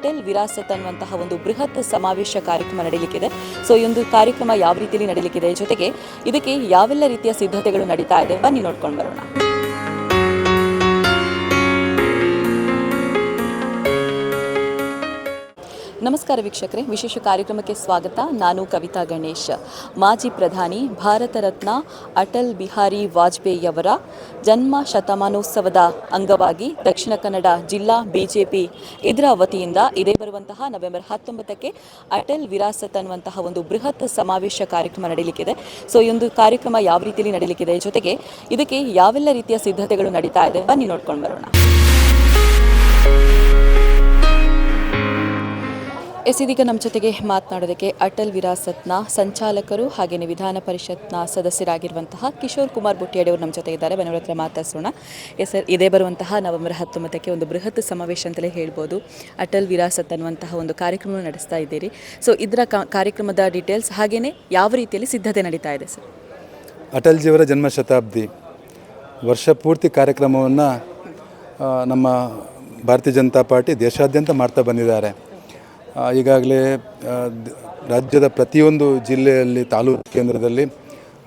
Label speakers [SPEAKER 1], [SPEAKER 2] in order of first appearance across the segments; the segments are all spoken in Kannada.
[SPEAKER 1] ಅಟಲ್ ವಿರಾಸತ್ ಅನ್ನುವಂತಹ ಒಂದು ಬೃಹತ್ ಸಮಾವೇಶ ಕಾರ್ಯಕ್ರಮ ನಡೀಲಿಕ್ಕಿದೆ ಸೊ ಈ ಒಂದು ಕಾರ್ಯಕ್ರಮ ಯಾವ ರೀತಿಯಲ್ಲಿ ನಡೀಲಿಕ್ಕಿದೆ ಜೊತೆಗೆ ಇದಕ್ಕೆ ಯಾವೆಲ್ಲ ರೀತಿಯ ಸಿದ್ಧತೆಗಳು ನಡೀತಾ ಇದೆ? ಬನ್ನಿ ನೋಡ್ಕೊಂಡು ಬರೋಣ. ನಮಸ್ಕಾರ ವೀಕ್ಷಕರೇ, ವಿಶೇಷ ಕಾರ್ಯಕ್ರಮಕ್ಕೆ ಸ್ವಾಗತ. ನಾನು ಕವಿತಾ ಗಣೇಶ್. ಮಾಜಿ ಪ್ರಧಾನಿ ಭಾರತ ರತ್ನ ಅಟಲ್ ಬಿಹಾರಿ ವಾಜಪೇಯಿಯವರ ಜನ್ಮ ಶತಮಾನೋತ್ಸವದ ಅಂಗವಾಗಿ ದಕ್ಷಿಣ ಕನ್ನಡ ಜಿಲ್ಲಾ ಬಿಜೆಪಿ ಇದರ ವತಿಯಿಂದ ಇದೇ ಬರುವಂತಹ ನವೆಂಬರ್ ಹತ್ತೊಂಬತ್ತಕ್ಕೆ ಅಟಲ್ ವಿರಾಸತ್ ಅನ್ನುವಂತಹ ಒಂದು ಬೃಹತ್ ಸಮಾವೇಶ ಕಾರ್ಯಕ್ರಮ ನಡೀಲಿಕ್ಕಿದೆ. ಸೊ ಈ ಒಂದು ಕಾರ್ಯಕ್ರಮ ಯಾವ ರೀತಿಯಲ್ಲಿ ನಡೀಲಿಕ್ಕಿದೆ ಜೊತೆಗೆ ಇದಕ್ಕೆ ಯಾವೆಲ್ಲ ರೀತಿಯ ಸಿದ್ಧತೆಗಳು ನಡೀತಾ ಇದೆ? ಬನ್ನಿ ನೋಡ್ಕೊಂಡು ಬರೋಣ. ಎಸ್ ಇದೀಗ ನಮ್ಮ ಜೊತೆಗೆ ಮಾತನಾಡೋದಕ್ಕೆ ಅಟಲ್ ವಿರಾಸತ್ನ ಸಂಚಾಲಕರು ಹಾಗೆಯೇ ವಿಧಾನ ಪರಿಷತ್ನ ಸದಸ್ಯರಾಗಿರುವಂತಹ ಕಿಶೋರ್ ಕುಮಾರ್ ಬುಟ್ಟಿಯಡಿ ಅವರು ನಮ್ಮ ಜೊತೆ ಇದ್ದಾರೆ. ಬನ್ನವರ ಹತ್ರ ಮಾತಾಡ್ಸೋಣ. ಎಸ್ ಸರ್, ಇದೇ ಬರುವಂತಹ ನವೆಂಬರ್ ಹತ್ತೊಂಬತ್ತಕ್ಕೆ ಒಂದು ಬೃಹತ್ ಸಮಾವೇಶ ಅಂತಲೇ ಹೇಳ್ಬೋದು. ಅಟಲ್ ವಿರಾಸತ್ ಅನ್ನುವಂತಹ ಒಂದು ಕಾರ್ಯಕ್ರಮ ನಡೆಸ್ತಾ ಇದ್ದೀರಿ. ಸೊ, ಇದರ ಕಾರ್ಯಕ್ರಮದ ಡೀಟೇಲ್ಸ್ ಹಾಗೆಯೇ ಯಾವ ರೀತಿಯಲ್ಲಿ ಸಿದ್ಧತೆ ನಡೀತಾ ಇದೆ ಸರ್?
[SPEAKER 2] ಅಟಲ್ಜಿಯವರ ಜನ್ಮ ಶತಾಬ್ದಿ ವರ್ಷ ಪೂರ್ತಿ ಕಾರ್ಯಕ್ರಮವನ್ನು ನಮ್ಮ ಭಾರತೀಯ ಜನತಾ ಪಾರ್ಟಿ ದೇಶಾದ್ಯಂತ ಮಾಡ್ತಾ ಬಂದಿದ್ದಾರೆ. ಈಗಾಗಲೇ ರಾಜ್ಯದ ಪ್ರತಿಯೊಂದು ಜಿಲ್ಲೆಯಲ್ಲಿ ತಾಲೂಕು ಕೇಂದ್ರದಲ್ಲಿ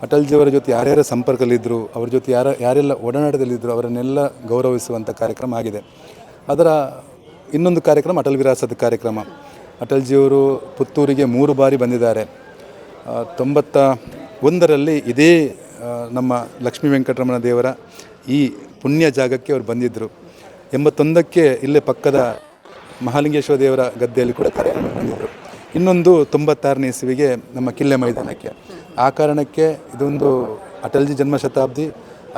[SPEAKER 2] ಅಟಲ್ಜಿಯವರ ಜೊತೆ ಯಾರ್ಯಾರ ಸಂಪರ್ಕದಲ್ಲಿದ್ದರು ಅವ್ರ ಜೊತೆ ಯಾರ, ಯಾರೆಲ್ಲ ಒಡನಾಟದಲ್ಲಿದ್ದರು ಅವರನ್ನೆಲ್ಲ ಗೌರವಿಸುವಂಥ ಕಾರ್ಯಕ್ರಮ ಆಗಿದೆ. ಅದರ ಇನ್ನೊಂದು ಕಾರ್ಯಕ್ರಮ ಅಟಲ್ ವಿರಾಸದ ಕಾರ್ಯಕ್ರಮ. ಅಟಲ್ಜಿಯವರು ಪುತ್ತೂರಿಗೆ ಮೂರು ಬಾರಿ ಬಂದಿದ್ದಾರೆ. ತೊಂಬತ್ತ ಒಂದರಲ್ಲಿ ಇದೇ ನಮ್ಮ ಲಕ್ಷ್ಮೀ ವೆಂಕಟರಮಣ ದೇವರ ಈ ಪುಣ್ಯ ಜಾಗಕ್ಕೆ ಅವರು ಬಂದಿದ್ದರು ಎಂಬತ್ತೊಂದಕ್ಕೆ ಇಲ್ಲೇ ಪಕ್ಕದ ಮಹಾಲಿಂಗೇಶ್ವರ ದೇವರ ಗದ್ದೆಯಲ್ಲಿ ಕೂಡ ಕಾರ್ಯಕ್ರಮ ಬಂದಿದ್ದರು ಇನ್ನೊಂದು ತೊಂಬತ್ತಾರನೇ ಇಸುವಿಗೆ ನಮ್ಮ ಕಿಲ್ಲೆ ಮೈದಾನಕ್ಕೆ. ಆ ಕಾರಣಕ್ಕೆ ಇದೊಂದು ಅಟಲ್ಜಿ ಜನ್ಮ ಶತಾಬ್ದಿ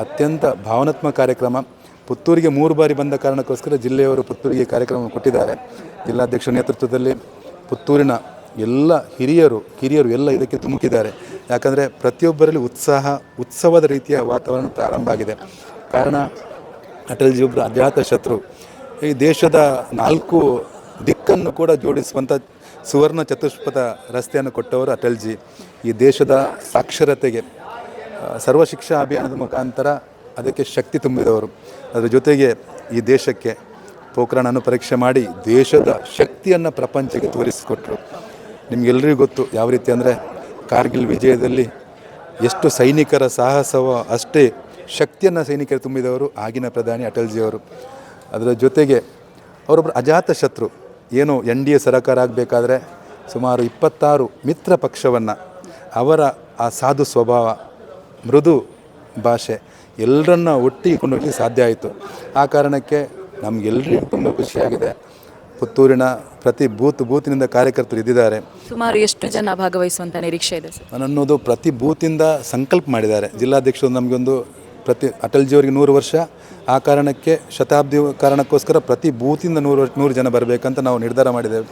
[SPEAKER 2] ಅತ್ಯಂತ ಭಾವನಾತ್ಮಕ ಕಾರ್ಯಕ್ರಮ. ಪುತ್ತೂರಿಗೆ ಮೂರು ಬಾರಿ ಬಂದ ಕಾರಣಕ್ಕೋಸ್ಕರ ಜಿಲ್ಲೆಯವರು ಪುತ್ತೂರಿಗೆ ಕಾರ್ಯಕ್ರಮ ಕೊಟ್ಟಿದ್ದಾರೆ. ಜಿಲ್ಲಾಧ್ಯಕ್ಷ ನೇತೃತ್ವದಲ್ಲಿ ಪುತ್ತೂರಿನ ಎಲ್ಲ ಹಿರಿಯರು, ಕಿರಿಯರು ಎಲ್ಲ ಇದಕ್ಕೆ ತುಮುಕಿದ್ದಾರೆ. ಯಾಕಂದರೆ ಪ್ರತಿಯೊಬ್ಬರಲ್ಲಿ ಉತ್ಸಾಹ, ಉತ್ಸವದ ರೀತಿಯ ವಾತಾವರಣ ಪ್ರಾರಂಭ ಆಗಿದೆ. ಕಾರಣ, ಅಟಲ್ಜಿ ಒಬ್ಬರು ಅಜಾತ ಶತ್ರು. ಈ ದೇಶದ ನಾಲ್ಕು ದಿಕ್ಕನ್ನು ಕೂಡ ಜೋಡಿಸುವಂಥ ಸುವರ್ಣ ಚತುಷ್ಪಥ ರಸ್ತೆಯನ್ನು ಕೊಟ್ಟವರು ಅಟಲ್ಜಿ. ಈ ದೇಶದ ಸಾಕ್ಷರತೆಗೆ ಸರ್ವಶಿಕ್ಷಾ ಸರ್ವ ಶಿಕ್ಷಾ ಅಭಿಯಾನದ ಮುಖಾಂತರ ಅದಕ್ಕೆ ಶಕ್ತಿ ತುಂಬಿದವರು. ಅದರ ಜೊತೆಗೆ ಈ ದೇಶಕ್ಕೆ ಪೋಖ್ರಾಣನ್ನು ಪರೀಕ್ಷೆ ಮಾಡಿ ದೇಶದ ಶಕ್ತಿಯನ್ನು ಪ್ರಪಂಚಕ್ಕೆ ತೋರಿಸಿಕೊಟ್ರು. ನಿಮಗೆಲ್ಲರಿಗೂ ಗೊತ್ತು ಯಾವ ರೀತಿ ಅಂದರೆ ಕಾರ್ಗಿಲ್ ವಿಜಯದಲ್ಲಿ ಎಷ್ಟು ಸೈನಿಕರ ಸಾಹಸವೋ ಅಷ್ಟೇ ಶಕ್ತಿಯನ್ನು ಸೈನಿಕರು ತುಂಬಿದವರು ಆಗಿನ ಪ್ರಧಾನಿ ಅಟಲ್ಜಿಯವರು. ಅದರ ಜೊತೆಗೆ ಅವರೊಬ್ಬರು ಅಜಾತ ಶತ್ರು. ಏನು ಎನ್ ಡಿ ಎ ಸರಕಾರ ಆಗಬೇಕಾದ್ರೆ ಸುಮಾರು ಇಪ್ಪತ್ತಾರು ಮಿತ್ರ ಪಕ್ಷವನ್ನು ಅವರ ಆ ಸಾಧು ಸ್ವಭಾವ ಮೃದು ಭಾಷೆ ಎಲ್ಲರನ್ನ ಒಟ್ಟಿಗೆ ಸಾಧ್ಯ ಆಯಿತು. ಆ ಕಾರಣಕ್ಕೆ ನಮಗೆಲ್ಲರಿಗೂ ತುಂಬ ಖುಷಿಯಾಗಿದೆ. ಪುತ್ತೂರಿನ ಪ್ರತಿ ಬೂತ್ ಬೂತಿನಿಂದ ಕಾರ್ಯಕರ್ತರು ಇದ್ದಿದ್ದಾರೆ.
[SPEAKER 1] ಸುಮಾರು ಎಷ್ಟು ಜನ ಭಾಗವಹಿಸುವಂಥ ನಿರೀಕ್ಷೆ ಇದೆ
[SPEAKER 2] ಅನ್ನೋದು ಪ್ರತಿ ಬೂತಿಂದ ಸಂಕಲ್ಪ ಮಾಡಿದ್ದಾರೆ. ಜಿಲ್ಲಾಧ್ಯಕ್ಷರು ನಮಗೊಂದು ಪ್ರತಿ ಅಟಲ್ಜಿಯವರಿಗೆ ನೂರು ವರ್ಷ. ಆ ಕಾರಣಕ್ಕೆ ಶತಾಬ್ದಿ ಕಾರಣಕ್ಕೋಸ್ಕರ ಪ್ರತಿ ಬೂತಿಂದ ನೂರು ವರ್ಷ, ನೂರು ಜನ ಬರಬೇಕಂತ ನಾವು ನಿರ್ಧಾರ ಮಾಡಿದ್ದೇವೆ.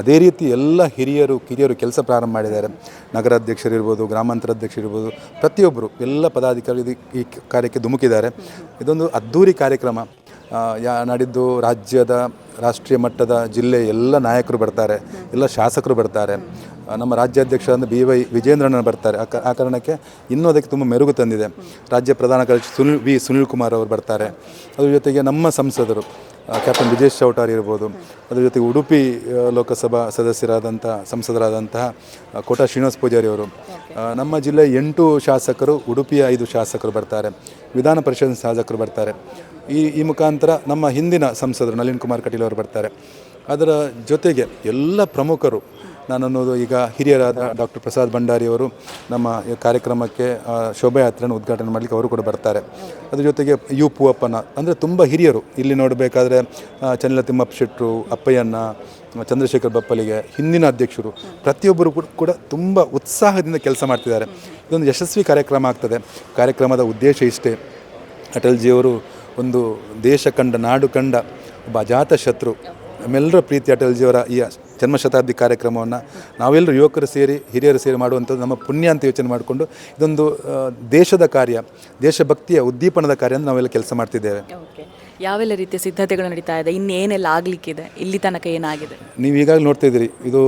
[SPEAKER 2] ಅದೇ ರೀತಿ ಎಲ್ಲ ಹಿರಿಯರು, ಕಿರಿಯರು ಕೆಲಸ ಪ್ರಾರಂಭ ಮಾಡಿದ್ದಾರೆ. ನಗರಾಧ್ಯಕ್ಷರಿರ್ಬೋದು ಗ್ರಾಮಾಂತರ ಅಧ್ಯಕ್ಷರಿರ್ಬೋದು ಪ್ರತಿಯೊಬ್ಬರು ಎಲ್ಲ ಪದಾಧಿಕಾರಿ ಈ ಕಾರ್ಯಕ್ಕೆ ಧುಮುಕಿದ್ದಾರೆ. ಇದೊಂದು ಅದ್ಧೂರಿ ಕಾರ್ಯಕ್ರಮ. ಯಾ, ನಾಡಿದ್ದು ರಾಜ್ಯದ ರಾಷ್ಟ್ರೀಯ ಮಟ್ಟದ ಜಿಲ್ಲೆ ಎಲ್ಲ ನಾಯಕರು ಬರ್ತಾರೆ, ಎಲ್ಲ ಶಾಸಕರು ಬರ್ತಾರೆ. ನಮ್ಮ ರಾಜ್ಯಾಧ್ಯಕ್ಷರಾದ ಬಿ ವೈ ವಿಜೇಂದ್ರಣ್ಣ ಬರ್ತಾರೆ. ಆ ಕಾರಣಕ್ಕೆ ಇನ್ನೂ ಅದಕ್ಕೆ ತುಂಬ ಮೆರುಗು ತಂದಿದೆ. ರಾಜ್ಯ ಪ್ರಧಾನ ಕಾರ್ಯದರ್ಶಿ ಸುನಿಲ್ ವಿ ಸುನಿಲ್ ಕುಮಾರ್ ಅವರು ಬರ್ತಾರೆ. ಅದ್ರ ಜೊತೆಗೆ ನಮ್ಮ ಸಂಸದರು ಕ್ಯಾಪ್ಟನ್ ವಿಜೇಶ್ ಚೌಟಾರ್ ಇರ್ಬೋದು, ಅದ್ರ ಜೊತೆಗೆ ಉಡುಪಿ ಲೋಕಸಭಾ ಸದಸ್ಯರಾದಂಥ, ಸಂಸದರಾದಂತಹ ಕೋಟಾ ಶ್ರೀನಿವಾಸ ಪೂಜಾರಿ ಅವರು. ನಮ್ಮ ಜಿಲ್ಲೆ ಎಂಟು ಶಾಸಕರು, ಉಡುಪಿಯ ಐದು ಶಾಸಕರು ಬರ್ತಾರೆ. ವಿಧಾನ ಪರಿಷತ್ ಶಾಸಕರು ಬರ್ತಾರೆ. ಈ ಈ ಮುಖಾಂತರ ನಮ್ಮ ಹಿಂದಿನ ಸಂಸದರು ನಳಿನ್ ಕುಮಾರ್ ಕಟೀಲ್ ಅವರು ಬರ್ತಾರೆ. ಅದರ ಜೊತೆಗೆ ಎಲ್ಲ ಪ್ರಮುಖರು ನಾನು ಅನ್ನೋದು ಈಗ ಹಿರಿಯರಾದ ಡಾಕ್ಟರ್ ಪ್ರಸಾದ್ ಭಂಡಾರಿಯವರು ನಮ್ಮ ಕಾರ್ಯಕ್ರಮಕ್ಕೆ ಶೋಭಾಯಾತ್ರೆಯನ್ನು ಉದ್ಘಾಟನೆ ಮಾಡಲಿಕ್ಕೆ ಅವರು ಕೂಡ ಬರ್ತಾರೆ. ಅದ್ರ ಜೊತೆಗೆ ಯು ಪೂವಪ್ಪನ, ಅಂದರೆ ತುಂಬ ಹಿರಿಯರು. ಇಲ್ಲಿ ನೋಡಬೇಕಾದ್ರೆ ಚನ್ನಲ ತಿಮ್ಮಪ್ಪ ಶೆಟ್ಟರು ಅಪ್ಪಯ್ಯಣ್ಣ, ಚಂದ್ರಶೇಖರ್ ಬಪ್ಪಲಿಗೆ, ಹಿಂದಿನ ಅಧ್ಯಕ್ಷರು, ಪ್ರತಿಯೊಬ್ಬರು ಕೂಡ ಕೂಡ ತುಂಬ ಉತ್ಸಾಹದಿಂದ ಕೆಲಸ ಮಾಡ್ತಿದ್ದಾರೆ. ಇದೊಂದು ಯಶಸ್ವಿ ಕಾರ್ಯಕ್ರಮ ಆಗ್ತದೆ. ಕಾರ್ಯಕ್ರಮದ ಉದ್ದೇಶ ಇಷ್ಟೇ. ಅಟಲ್ಜಿಯವರು ಒಂದು ದೇಶ ಕಂಡ, ನಾಡು ಕಂಡ, ಒಬ್ಬ ಅಜಾತ ಶತ್ರು. ನಮ್ಮೆಲ್ಲರ ಪ್ರೀತಿ ಅಟಲ್ಜಿಯವರ ಈ ಜನ್ಮಶತಾಬ್ದಿ ಕಾರ್ಯಕ್ರಮವನ್ನು ನಾವೆಲ್ಲರೂ ಯುವಕರು ಸೇರಿ ಹಿರಿಯರು ಸೇರಿ ಮಾಡುವಂಥದ್ದು ನಮ್ಮ ಪುಣ್ಯ ಅಂತ ಯೋಚನೆ ಮಾಡಿಕೊಂಡು ಇದೊಂದು ದೇಶದ ಕಾರ್ಯ ದೇಶಭಕ್ತಿಯ ಉದ್ದೀಪನದ ಕಾರ್ಯ ಅಂತ ನಾವೆಲ್ಲ ಕೆಲಸ ಮಾಡ್ತಿದ್ದೇವೆ.
[SPEAKER 1] ಯಾವೆಲ್ಲ ರೀತಿಯ ಸಿದ್ಧತೆಗಳು ನಡೀತಾ ಇದೆ? ಇನ್ನೇನೆಲ್ಲ ಆಗಲಿಕ್ಕಿದೆ? ಇಲ್ಲಿ ತನಕ ಏನಾಗಿದೆ?
[SPEAKER 2] ನೀವು ಈಗಾಗಲೇ ನೋಡ್ತಾ ಇದ್ದೀರಿ ಇದು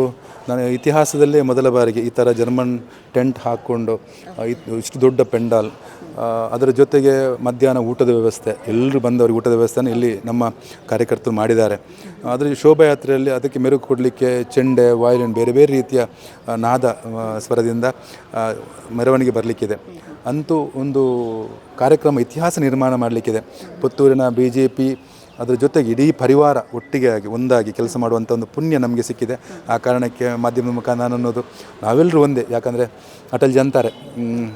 [SPEAKER 2] ನಾನು ಇತಿಹಾಸದಲ್ಲೇ ಮೊದಲ ಬಾರಿಗೆ ಈ ಥರ ಜರ್ಮನ್ ಟೆಂಟ್ ಹಾಕ್ಕೊಂಡು ಇಷ್ಟು ದೊಡ್ಡ ಪೆಂಡಾಲ್ ಅದರ ಜೊತೆಗೆ ಮಧ್ಯಾಹ್ನ ಊಟದ ವ್ಯವಸ್ಥೆ. ಎಲ್ಲರೂ ಬಂದವರಿಗೆ ಊಟದ ವ್ಯವಸ್ಥೆನ ಇಲ್ಲಿ ನಮ್ಮ ಕಾರ್ಯಕರ್ತರು ಮಾಡಿದ್ದಾರೆ. ಅದರ ಶೋಭಾಯಾತ್ರೆಯಲ್ಲಿ ಅದಕ್ಕೆ ಮೆರುಗು ಕೊಡಲಿಕ್ಕೆ ಚೆಂಡೆ ವಾಯಲಿನ್ ಬೇರೆ ಬೇರೆ ರೀತಿಯ ನಾದ ಸ್ವರದಿಂದ ಮೆರವಣಿಗೆ ಬರಲಿಕ್ಕಿದೆ. ಅಂತೂ ಒಂದು ಕಾರ್ಯಕ್ರಮ ಇತಿಹಾಸ ನಿರ್ಮಾಣ ಮಾಡಲಿಕ್ಕಿದೆ. ಪುತ್ತೂರಿನ ಬಿ ಜೆ ಪಿ ಅದರ ಜೊತೆಗೆ ಇಡೀ ಪರಿವಾರ ಒಟ್ಟಿಗೆ ಆಗಿ ಒಂದಾಗಿ ಕೆಲಸ ಮಾಡುವಂಥ ಒಂದು ಪುಣ್ಯ ನಮಗೆ ಸಿಕ್ಕಿದೆ. ಆ ಕಾರಣಕ್ಕೆ ಮಾಧ್ಯಮದ ಮುಖಾಂತರ ನಾನು ಅನ್ನೋದು ನಾವೆಲ್ಲರೂ ಒಂದೇ. ಯಾಕಂದರೆ ಅಟಲ್ಜಿ ಅಂತಾರೆ ಮ್,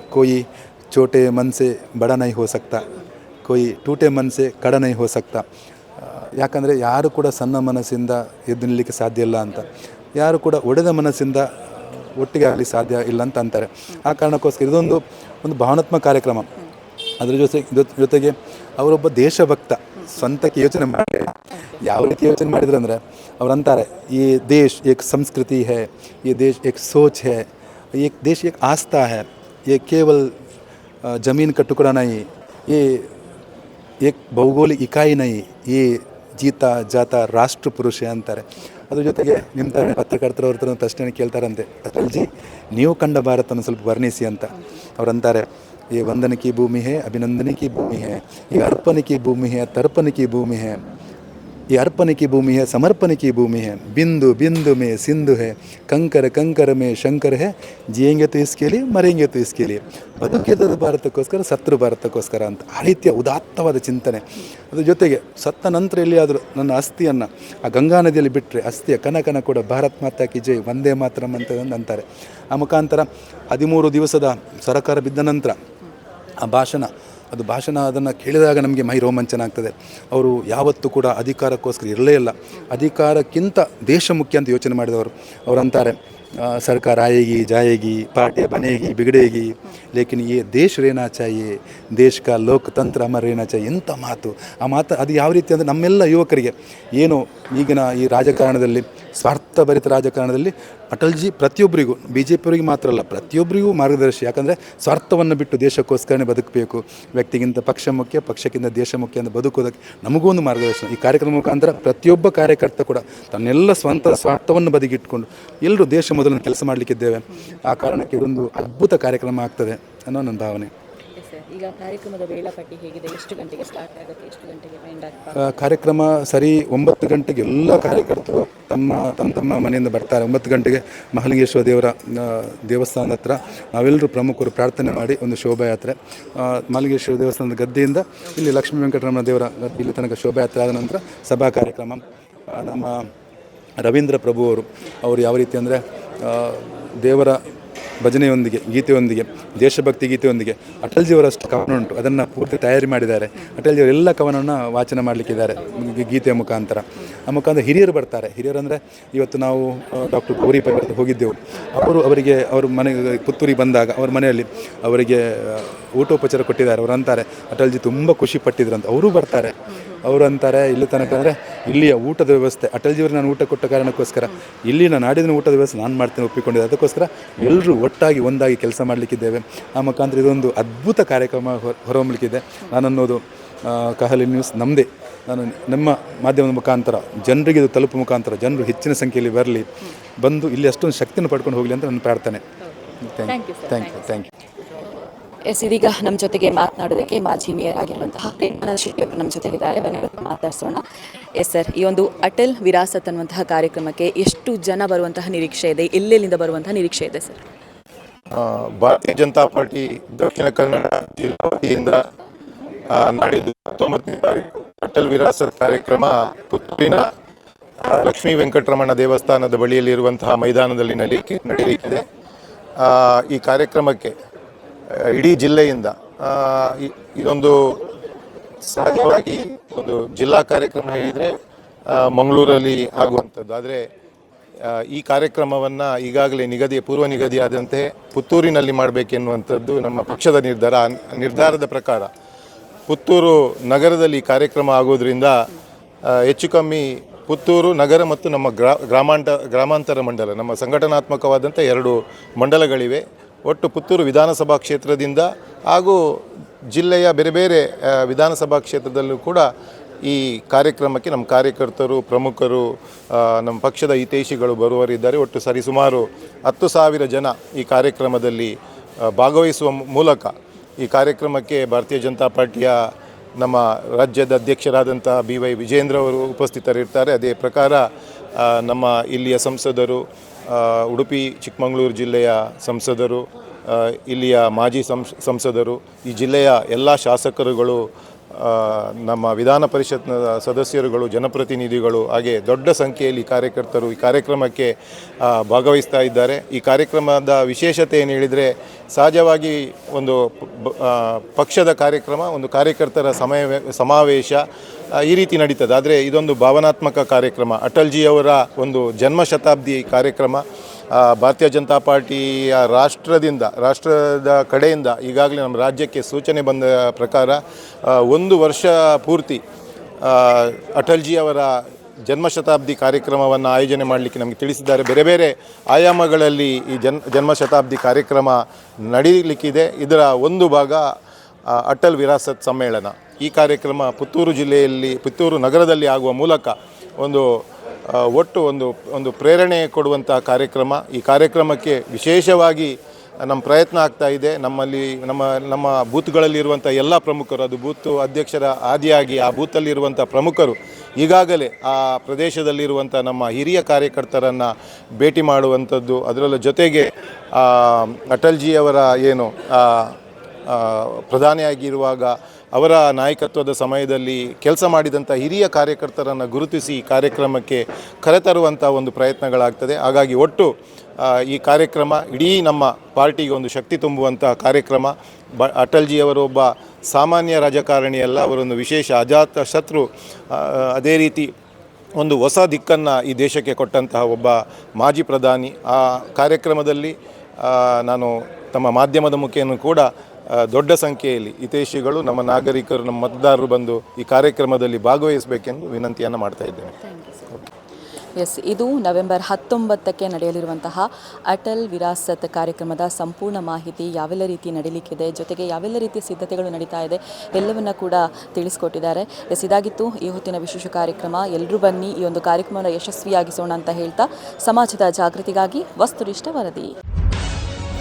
[SPEAKER 2] ಕೋಯಿ ಚೋಟೆ ಮನ್ಸೆ ಬಡ ನೈ ಹೋ ಸಕ್ತಾ ಕೋಯಿ ಟೂಟೆ ಮನ್ಸೆ ಕಡ ನೈ ಹೋ ಸಕ್ತಾ ಆ, ಯಾಕಂದರೆ ಯಾರು ಕೂಡ ಸಣ್ಣ ಮನಸ್ಸಿಂದ ಎದ್ದು ನಿಲ್ಲಲಿಕ್ಕೆ ಸಾಧ್ಯ ಇಲ್ಲ ಅಂತ ಯಾರು ಕೂಡ ಒಡೆದ ಮನಸ್ಸಿಂದ ಒಟ್ಟಿಗೆ ಆಗಲಿ ಸಾಧ್ಯ ಇಲ್ಲ ಅಂತ ಅಂತಾರೆ ಆ ಕಾರಣಕ್ಕೋಸ್ಕರ ಇದೊಂದು ಒಂದು ಭಾವನಾತ್ಮಕ ಕಾರ್ಯಕ್ರಮ ಅದರ ಜೊತೆ ಜೊತೆ- ಜೊತೆಗೆ ಅವರೊಬ್ಬ ದೇಶಭಕ್ತ ಸ್ವಂತಕ್ಕೆ ಯೋಚನೆ ಮಾಡಿ ಯಾವ ರೀತಿ ಯೋಚನೆ ಮಾಡಿದ್ರು ಅಂದರೆ ಅವ್ರು ಅಂತಾರೆ ಈ ದೇಶ್ ಏಕ್ ಸಂಸ್ಕೃತಿ ಹೇ ಈ ದೇಶ್ ಏಕ್ ಸೋಚ್ ಹೇ ಏಕ್ ದೇಶ್ ಏಕ್ ಆಸ್ಥಾ ಹೇ ये केवल अ, ज़मीन का टुकड़ा नहीं ये एक ಭೌಗೋಳಿಕ ಇಕಾಯಿ ನೈ ಈ ಜೀತ ಜಾತ ರಾಷ್ಟ್ರ ಪುರುಷ ಅಂತಾರೆ ಅದ್ರ ಜೊತೆಗೆ ನಿಮ್ಮ ಥರ ಪತ್ರಕರ್ತರು ಅವ್ರ ಹತ್ರ ಪ್ರಶ್ನೆ ಕೇಳ್ತಾರಂತೆ ಅಟಲ್ಜಿ ನೀವು ಕಂಡ ಭಾರತನ ಸ್ವಲ್ಪ ವರ್ಣಿಸಿ ಅಂತ ಅವ್ರು ಅಂತಾರೆ ये वंदन की भूमि है अभिनंदन की भूमि है ये अर्पण की भूमि ये अर्पण की भूमि है समर्पण की भूमि है बिंदु बिंदु में सिंधु है कंकर कंकर में शंकर है जिएंगे तो इसके लिए मरेंगे तो इसके लिए ಬದುಕಿದ್ದು ಭಾರತಕ್ಕೋಸ್ಕರ ಸತ್ರು ಭಾರತಕ್ಕೋಸ್ಕರ ಅಂತ ಆ ರೀತಿಯ ಉದಾತ್ತವಾದ ಚಿಂತನೆ ಅದ್ರ ಜೊತೆಗೆ ಸತ್ತ ನಂತರ ಎಲ್ಲಿಯಾದರೂ ನನ್ನ ಅಸ್ಥಿಯನ್ನು ಆ ಗಂಗಾ ನದಿಯಲ್ಲಿ ಬಿಟ್ಟರೆ ಅಸ್ಥಿಯ ಕನಕನ ಕೂಡ ಭಾರತ್ ಮಾತಾ ಕಿ ಜೈ ಒಂದೇ ಮಾತರಂ ಅಂತ ಒಂದು ಅಂತಾರೆ ಆ ಮುಖಾಂತರ ಹದಿಮೂರು ದಿವಸದ ಸರಕಾರ ಬಿದ್ದ ನಂತರ ಆ ಭಾಷಣ ಅದು ಭಾಷಣ ಅದನ್ನು ಕೇಳಿದಾಗ ನಮಗೆ ಮೈ ರೋಮಾಂಚನ ಆಗ್ತದೆ. ಅವರು ಯಾವತ್ತೂ ಕೂಡ ಅಧಿಕಾರಕ್ಕೋಸ್ಕರ ಇರಲೇ ಇಲ್ಲ. ಅಧಿಕಾರಕ್ಕಿಂತ ದೇಶ ಮುಖ್ಯ ಅಂತ ಯೋಚನೆ ಮಾಡಿದವರು. ಅವರು ಸರ್ಕಾರ ಆಯೇಗಿ, ಜಾಯೇಗಿ ಪಾರ್ಟಿ ಬನೇಗಿ ಬಿಗಡೇಗಿ, ಲೇಕಿನ್ ಈ ದೇಶ ರೇನಾ ಚಾಯಿ, ದೇಶ ಲೋಕತಂತ್ರ ಅಮರ್ ರೇನಾ ಚಾಯಿ ಎಂಥ ಮಾತು? ಆ ಮಾತು ಅದು ಯಾವ ರೀತಿ ಅಂದರೆ ನಮ್ಮೆಲ್ಲ ಯುವಕರಿಗೆ ಏನು ಈಗಿನ ಈ ರಾಜಕಾರಣದಲ್ಲಿ, ಸ್ವಾರ್ಥಭರಿತ ರಾಜಕಾರಣದಲ್ಲಿ ಅಟಲ್ಜಿ ಪ್ರತಿಯೊಬ್ಬರಿಗೂ ಬಿ ಜೆ ಪಿಯವರಿಗೆ ಮಾತ್ರ ಅಲ್ಲ, ಪ್ರತಿಯೊಬ್ಬರಿಗೂ ಮಾರ್ಗದರ್ಶಿ. ಯಾಕಂದರೆ ಸ್ವಾರ್ಥವನ್ನು ಬಿಟ್ಟು ದೇಶಕ್ಕೋಸ್ಕರನೇ ಬದುಕಬೇಕು. ವ್ಯಕ್ತಿಗಿಂತ ಪಕ್ಷ ಮುಖ್ಯ, ಪಕ್ಷಕ್ಕಿಂತ ದೇಶ ಮುಖ್ಯ ಅಂತ ಬದುಕೋದಕ್ಕೆ ನಮಗೂ ಒಂದು ಮಾರ್ಗದರ್ಶನ. ಈ ಕಾರ್ಯಕ್ರಮ ಮುಖಾಂತರ ಪ್ರತಿಯೊಬ್ಬ ಕಾರ್ಯಕರ್ತ ಕೂಡ ತನ್ನೆಲ್ಲ ಸ್ವಂತ ಸ್ವಾರ್ಥವನ್ನು ಬದಿಗಿಟ್ಕೊಂಡು ಎಲ್ಲರೂ ದೇಶ ಮೊದಲು ಕೆಲಸ ಮಾಡಲಿಕ್ಕಿದ್ದೇವೆ. ಆ ಕಾರಣಕ್ಕೆ ಇದೊಂದು ಅದ್ಭುತ ಕಾರ್ಯಕ್ರಮ ಆಗ್ತದೆ ಅನ್ನೋ ನನ್ನ ಭಾವನೆ.
[SPEAKER 1] ಈಗ ಕಾರ್ಯಕ್ರಮದ ವೇಳಾಪಟ್ಟಿ ಹೇಗಿದೆ? ಎಷ್ಟು ಗಂಟೆಗೆ ಸ್ಟಾರ್ಟ್ ಆಗುತ್ತೆ? ಎಷ್ಟು ಗಂಟೆಗೆ ಎಂಡ್
[SPEAKER 2] ಆಗುತ್ತೆ ಕಾರ್ಯಕ್ರಮ ಸರಿ ಒಂಬತ್ತು ಗಂಟೆಗೆ ಎಲ್ಲ ಕಾರ್ಯಕರ್ತರು ತಮ್ಮ ತಮ್ಮ ತಮ್ಮ ಮನೆಯಿಂದ ಬರ್ತಾರೆ. ಒಂಬತ್ತು ಗಂಟೆಗೆ ಮಹಲಿಂಗೇಶ್ವರ ದೇವರ ದೇವಸ್ಥಾನ ದೇವಸ್ಥಾನದ ಹತ್ರ ನಾವೆಲ್ಲರೂ ಪ್ರಮುಖರು ಪ್ರಾರ್ಥನೆ ಮಾಡಿ ಒಂದು ಶೋಭಾಯಾತ್ರೆ. ಮಹಲಿಂಗೇಶ್ವರ ದೇವಸ್ಥಾನದ ಗದ್ದೆಯಿಂದ ಇಲ್ಲಿ ಲಕ್ಷ್ಮೀ ವೆಂಕಟರಮಣ ದೇವರ ಇಲ್ಲಿ ತನಕ ಶೋಭಾಯಾತ್ರೆ ಆದ ನಂತರ ಸಭಾ ಕಾರ್ಯಕ್ರಮ. ನಮ್ಮ ರವೀಂದ್ರ ಪ್ರಭು ಅವರು ಅವರು ಯಾವ ರೀತಿ ಅಂದರೆ ದೇವರ ಭಜನೆಯೊಂದಿಗೆ, ಗೀತೆಯೊಂದಿಗೆ, ದೇಶಭಕ್ತಿ ಗೀತೆಯೊಂದಿಗೆ ಅಟಲ್ಜಿಯವರಷ್ಟು ಕವನ ಉಂಟು. ಅದನ್ನು ಪೂರ್ತಿ ತಯಾರಿ ಮಾಡಿದ್ದಾರೆ. ಅಟಲ್ಜಿಯವರು ಎಲ್ಲ ಕವನವನ್ನು ವಾಚನ ಮಾಡಲಿಕ್ಕಿದ್ದಾರೆ ಗೀತೆಯ ಮುಖಾಂತರ. ಆ ಮುಖಾಂತರ ಹಿರಿಯರು ಬರ್ತಾರೆ. ಹಿರಿಯರು ಅಂದರೆ ಇವತ್ತು ನಾವು ಡಾಕ್ಟರ್ ಗೌರಿ ಹೋಗಿದ್ದೆವು. ಅವರು ಅವರಿಗೆ, ಅವರು ಮನೆಗೆ, ಪುತ್ತೂರಿಗೆ ಬಂದಾಗ, ಅವ್ರ ಮನೆಯಲ್ಲಿ ಅವರಿಗೆ ಊಟೋಪಚಾರ ಕೊಟ್ಟಿದ್ದಾರೆ ಅವರು ಅಂತಾರೆ. ಅಟಲ್ಜಿ ತುಂಬ ಖುಷಿ ಪಟ್ಟಿದ್ರು ಅಂತ. ಅವರು ಬರ್ತಾರೆ. ಅವರು ಅಂತಾರೆ ಇಲ್ಲಿ ತನಕ ಅಂದರೆ ಇಲ್ಲಿಯ ಊಟದ ವ್ಯವಸ್ಥೆ. ಅಟಲ್ಜಿಯವ್ರಿಗೆ ನಾನು ಊಟ ಕೊಟ್ಟ ಕಾರಣಕ್ಕೋಸ್ಕರ ಇಲ್ಲಿ ನಾನು ಆಡಿದ ಊಟದ ವ್ಯವಸ್ಥೆ ನಾನು ಮಾಡ್ತೇನೆ ಒಪ್ಪಿಕೊಂಡಿದ್ದೆ. ಅದಕ್ಕೋಸ್ಕರ ಎಲ್ಲರೂ ಒಟ್ಟಾಗಿ ಒಂದಾಗಿ ಕೆಲಸ ಮಾಡಲಿಕ್ಕಿದ್ದೇವೆ. ಆ ಮುಖಾಂತರ ಇದೊಂದು ಅದ್ಭುತ ಕಾರ್ಯಕ್ರಮ ಹೊರ ಹೊರಹೊಮ್ಮಲಿಕ್ಕಿದೆ. ನಾನು ಅನ್ನೋದು ಕಹಲಿ ನ್ಯೂಸ್ ನಮ್ಮದೇ ನಾನು ನಮ್ಮ ಮಾಧ್ಯಮದ ಮುಖಾಂತರ ಜನರಿಗೆ ಇದು ತಲುಪು ಮುಖಾಂತರ ಜನರು ಹೆಚ್ಚಿನ ಸಂಖ್ಯೆಯಲ್ಲಿ ಬರಲಿ ಬಂದು ಇಲ್ಲಿ ಅಷ್ಟೊಂದು ಶಕ್ತಿಯನ್ನು ಪಡ್ಕೊಂಡು ಹೋಗಲಿ ಅಂತ ನಾನು ಪ್ರಾರ್ಥನೆ. Thank you thank you thank you
[SPEAKER 1] yes, ಇದೀಗ ನಮ್ಮ ಜೊತೆಗೆ ಮಾತನಾಡೋದಕ್ಕೆ ಮಾಜಿ ಮೇಯರ್ ಆಗಿರುವಂತಹ ಪ್ರೇಮಾನಂದ ಶೆಟ್ಟಿ ಅವರು ನಮ್ಮ ಜೊತೆಗಿದ್ದಾರೆ. ಬನ್ನಿ ಮಾತಾಡ್ಸೋಣ. ಎಸ್, ಸರ್, ಈ ಒಂದು ಅಟಲ್ ವಿರಾಸತ್ ಅನ್ನುವಂತಹ ಕಾರ್ಯಕ್ರಮಕ್ಕೆ ಎಷ್ಟು ಜನ ಬರುವಂತಹ ನಿರೀಕ್ಷೆ ಇದೆ? ಎಲ್ಲೆಲ್ಲಿಂದ ಬರುವಂತಹ ನಿರೀಕ್ಷೆ ಇದೆ, ಸರ್?
[SPEAKER 3] ಭಾರತೀಯ ಜನತಾ ಪಾರ್ಟಿ ದಕ್ಷಿಣ ಕನ್ನಡ ಜಿಲ್ಲಾ ವತಿಯಿಂದ ನಾಡಿದ್ದು ಹತ್ತೊಂಬತ್ತನೇ ತಾರೀಕು ಅಟಲ್ ವಿರಾಸತ್ ಕಾರ್ಯಕ್ರಮ ಪುತ್ತೂರಿನ ಲಕ್ಷ್ಮೀ ವೆಂಕಟರಮಣ ದೇವಸ್ಥಾನದ ಬಳಿಯಲ್ಲಿರುವಂತಹ ಮೈದಾನದಲ್ಲಿ ನಡೀಲಿಕ್ಕೆ ನಡೆಯಲಿಕ್ಕಿದೆ ಈ ಕಾರ್ಯಕ್ರಮಕ್ಕೆ ಇಡೀ ಜಿಲ್ಲೆಯಿಂದ ಇದೊಂದು ಸಹಜವಾಗಿ ಒಂದು ಜಿಲ್ಲಾ ಕಾರ್ಯಕ್ರಮ ಹೇಳಿದರೆ ಮಂಗಳೂರಲ್ಲಿ ಆಗುವಂಥದ್ದು. ಆದರೆ ಈ ಕಾರ್ಯಕ್ರಮವನ್ನು ಈಗಾಗಲೇ ನಿಗದಿ ಪೂರ್ವ ನಿಗದಿಯಾದಂತೆ ಪುತ್ತೂರಿನಲ್ಲಿ ಮಾಡಬೇಕೆನ್ನುವಂಥದ್ದು ನಮ್ಮ ಪಕ್ಷದ ನಿರ್ಧಾರ, ನಿರ್ಧಾರದ ಪ್ರಕಾರ. ಪುತ್ತೂರು ನಗರದಲ್ಲಿ ಕಾರ್ಯಕ್ರಮ ಆಗೋದ್ರಿಂದ ಹೆಚ್ಚು ಕಮ್ಮಿ ಪುತ್ತೂರು ನಗರ ಮತ್ತು ನಮ್ಮ ಗ್ರಾ ಗ್ರಾಮಾಂತರ ಗ್ರಾಮಾಂತರ ಮಂಡಲ, ನಮ್ಮ ಸಂಘಟನಾತ್ಮಕವಾದಂಥ ಎರಡು ಮಂಡಲಗಳಿವೆ. ಒಟ್ಟು ಪುತ್ತೂರು ವಿಧಾನಸಭಾ ಕ್ಷೇತ್ರದಿಂದ ಹಾಗೂ ಜಿಲ್ಲೆಯ ಬೇರೆ ಬೇರೆ ವಿಧಾನಸಭಾ ಕ್ಷೇತ್ರದಲ್ಲೂ ಕೂಡ ಈ ಕಾರ್ಯಕ್ರಮಕ್ಕೆ ನಮ್ಮ ಕಾರ್ಯಕರ್ತರು, ಪ್ರಮುಖರು ನಮ್ಮ ಪಕ್ಷದ ಹಿತೈಷಿಗಳು ಬರುವರಿದ್ದಾರೆ ಒಟ್ಟು ಸರಿಸುಮಾರು ಹತ್ತು ಸಾವಿರ ಜನ ಈ ಕಾರ್ಯಕ್ರಮದಲ್ಲಿ ಭಾಗವಹಿಸುವ ಮೂಲಕ ಈ ಕಾರ್ಯಕ್ರಮಕ್ಕೆ ಭಾರತೀಯ ಜನತಾ ಪಾರ್ಟಿಯ ನಮ್ಮ ರಾಜ್ಯದ ಅಧ್ಯಕ್ಷರಾದಂಥ ಬಿ ವೈ ವಿಜೇಂದ್ರ ಅವರು ಉಪಸ್ಥಿತರಿರ್ತಾರೆ. ಅದೇ ಪ್ರಕಾರ ನಮ್ಮ ಇಲ್ಲಿಯ ಸಂಸದರು ಉಡುಪಿ ಚಿಕ್ಕಮಗಳೂರು ಜಿಲ್ಲೆಯ ಸಂಸದರು ಇಲ್ಲಿಯ ಮಾಜಿ ಸಂಸ್ ಸಂಸದರು ಈ ಜಿಲ್ಲೆಯ ಎಲ್ಲ ಶಾಸಕರುಗಳು ನಮ್ಮ ವಿಧಾನ ಪರಿಷತ್ನ ಸದಸ್ಯರುಗಳು, ಜನಪ್ರತಿನಿಧಿಗಳು, ಹಾಗೆ ದೊಡ್ಡ ಸಂಖ್ಯೆಯಲ್ಲಿ ಕಾರ್ಯಕರ್ತರು ಈ ಕಾರ್ಯಕ್ರಮಕ್ಕೆ ಭಾಗವಹಿಸ್ತಾ ಇದ್ದಾರೆ. ಈ ಕಾರ್ಯಕ್ರಮದ ವಿಶೇಷತೆ ಏನು ಹೇಳಿದರೆ, ಸಹಜವಾಗಿ ಒಂದು ಪಕ್ಷದ ಕಾರ್ಯಕ್ರಮ, ಒಂದು ಕಾರ್ಯಕರ್ತರ ಸಮಯ, ಸಮಾವೇಶ ಈ ರೀತಿ ನಡೀತದೆ. ಆದರೆ ಇದೊಂದು ಭಾವನಾತ್ಮಕ ಕಾರ್ಯಕ್ರಮ. ಅಟಲ್ಜಿಯವರ ಒಂದು ಜನ್ಮ ಶತಾಬ್ದಿ ಕಾರ್ಯಕ್ರಮ. ಭಾರತೀಯ ಜನತಾ ಪಾರ್ಟಿಯ ರಾಷ್ಟ್ರದಿಂದ, ರಾಷ್ಟ್ರದ ಕಡೆಯಿಂದ ಈಗಾಗಲೇ ನಮ್ಮ ರಾಜ್ಯಕ್ಕೆ ಸೂಚನೆ ಬಂದ ಪ್ರಕಾರ ಒಂದು ವರ್ಷ ಪೂರ್ತಿ ಅಟಲ್ಜಿ ಅವರ ಜನ್ಮ ಶತಾಬ್ದಿ ಕಾರ್ಯಕ್ರಮವನ್ನು ಆಯೋಜನೆ ಮಾಡಲಿಕ್ಕೆ ನಮಗೆ ತಿಳಿಸಿದ್ದಾರೆ. ಬೇರೆ ಬೇರೆ ಆಯಾಮಗಳಲ್ಲಿ ಈ ಜನ್, ಜನ್ಮಶತಾಬ್ದಿ ಕಾರ್ಯಕ್ರಮ ನಡೀಲಿಕ್ಕಿದೆ. ಇದರ ಒಂದು ಭಾಗ ಅಟಲ್ ವಿರಾಸತ್ ಸಮ್ಮೇಳನ. ಈ ಕಾರ್ಯಕ್ರಮ ಪುತ್ತೂರು ಜಿಲ್ಲೆಯಲ್ಲಿ, ಪುತ್ತೂರು ನಗರದಲ್ಲಿ ಆಗುವ ಮೂಲಕ ಒಂದು ಒಟ್ಟು ಒಂದು ಒಂದು ಪ್ರೇರಣೆ ಕೊಡುವಂಥ ಕಾರ್ಯಕ್ರಮ. ಈ ಕಾರ್ಯಕ್ರಮಕ್ಕೆ ವಿಶೇಷವಾಗಿ ನಮ್ಮ ಪ್ರಯತ್ನ ಆಗ್ತಾ ಇದೆ. ನಮ್ಮಲ್ಲಿ, ನಮ್ಮ ನಮ್ಮ ಬೂತ್ಗಳಲ್ಲಿರುವಂಥ ಎಲ್ಲ ಪ್ರಮುಖರು, ಅದು ಬೂತ್ ಅಧ್ಯಕ್ಷರ ಆದಿಯಾಗಿ ಆ ಬೂತಲ್ಲಿರುವಂಥ ಪ್ರಮುಖರು, ಈಗಾಗಲೇ ಆ ಪ್ರದೇಶದಲ್ಲಿರುವಂಥ ನಮ್ಮ ಹಿರಿಯ ಕಾರ್ಯಕರ್ತರನ್ನು ಭೇಟಿ ಮಾಡುವಂಥದ್ದು. ಅದರಲ್ಲೂ ಜೊತೆಗೆ ಅಟಲ್ಜಿಯವರ ಏನು ಪ್ರಧಾನಿಯಾಗಿರುವಾಗ ಅವರ ನಾಯಕತ್ವದ ಸಮಯದಲ್ಲಿ ಕೆಲಸ ಮಾಡಿದಂಥ ಹಿರಿಯ ಕಾರ್ಯಕರ್ತರನ್ನು ಗುರುತಿಸಿ ಕಾರ್ಯಕ್ರಮಕ್ಕೆ ಕರೆತರುವಂಥ ಒಂದು ಪ್ರಯತ್ನಗಳಾಗ್ತದೆ. ಹಾಗಾಗಿ ಒಟ್ಟು ಈ ಕಾರ್ಯಕ್ರಮ ಇಡೀ ನಮ್ಮ ಪಾರ್ಟಿಗೆ ಒಂದು ಶಕ್ತಿ ತುಂಬುವಂಥ ಕಾರ್ಯಕ್ರಮ. ಬ ಅಟಲ್ಜಿಯವರು ಒಬ್ಬ ಸಾಮಾನ್ಯ ರಾಜಕಾರಣಿಯಲ್ಲ ಅವರೊಂದು ವಿಶೇಷ ಅಜಾತ ಶತ್ರು ಅದೇ ರೀತಿ ಒಂದು ಹೊಸ ದಿಕ್ಕನ್ನು ಈ ದೇಶಕ್ಕೆ ಕೊಟ್ಟಂತಹ ಒಬ್ಬ ಮಾಜಿ ಪ್ರಧಾನಿ. ಆ ಕಾರ್ಯಕ್ರಮದಲ್ಲಿ ನಾನು ತಮ್ಮ ಮಾಧ್ಯಮದ ಮುಖೇನ ಕೂಡ ದೊಡ್ಡ ಸಂಖ್ಯೆಯಲ್ಲಿ ಹಿತೈಷಿಗಳು ನಮ್ಮ ನಾಗರಿಕರು, ನಮ್ಮ ಮತದಾರರು ಬಂದು ಈ ಕಾರ್ಯಕ್ರಮದಲ್ಲಿ ಭಾಗವಹಿಸಬೇಕೆಂದು ವಿನಂತಿಯನ್ನು ಮಾಡ್ತಾ ಇದ್ದೇನೆ.
[SPEAKER 1] ಎಸ್ ಇದು ನವೆಂಬರ್ ಹತ್ತೊಂಬತ್ತಕ್ಕೆ ನಡೆಯಲಿರುವಂತಹ ಅಟಲ್ ವಿರಾಸತ್ ಕಾರ್ಯಕ್ರಮದ ಸಂಪೂರ್ಣ ಮಾಹಿತಿ ಯಾವೆಲ್ಲ ರೀತಿ ನಡೀಲಿಕ್ಕಿದೆ, ಜೊತೆಗೆ ಯಾವೆಲ್ಲ ರೀತಿಯ ಸಿದ್ಧತೆಗಳು ನಡೀತಾ ಇದೆ ಎಲ್ಲವನ್ನ ಕೂಡ ತಿಳಿಸ್ಕೊಟ್ಟಿದ್ದಾರೆ. ಎಸ್ ಇದಾಗಿತ್ತು ಈ ಹೊತ್ತಿನ ವಿಶೇಷ ಕಾರ್ಯಕ್ರಮ. ಎಲ್ಲರೂ ಬನ್ನಿ, ಈ ಒಂದು ಕಾರ್ಯಕ್ರಮವನ್ನು ಯಶಸ್ವಿಯಾಗಿಸೋಣ ಅಂತ ಹೇಳ್ತಾ ಸಮಾಜದ ಜಾಗೃತಿಗಾಗಿ ವಸ್ತುನಿಷ್ಠ ವರದಿ.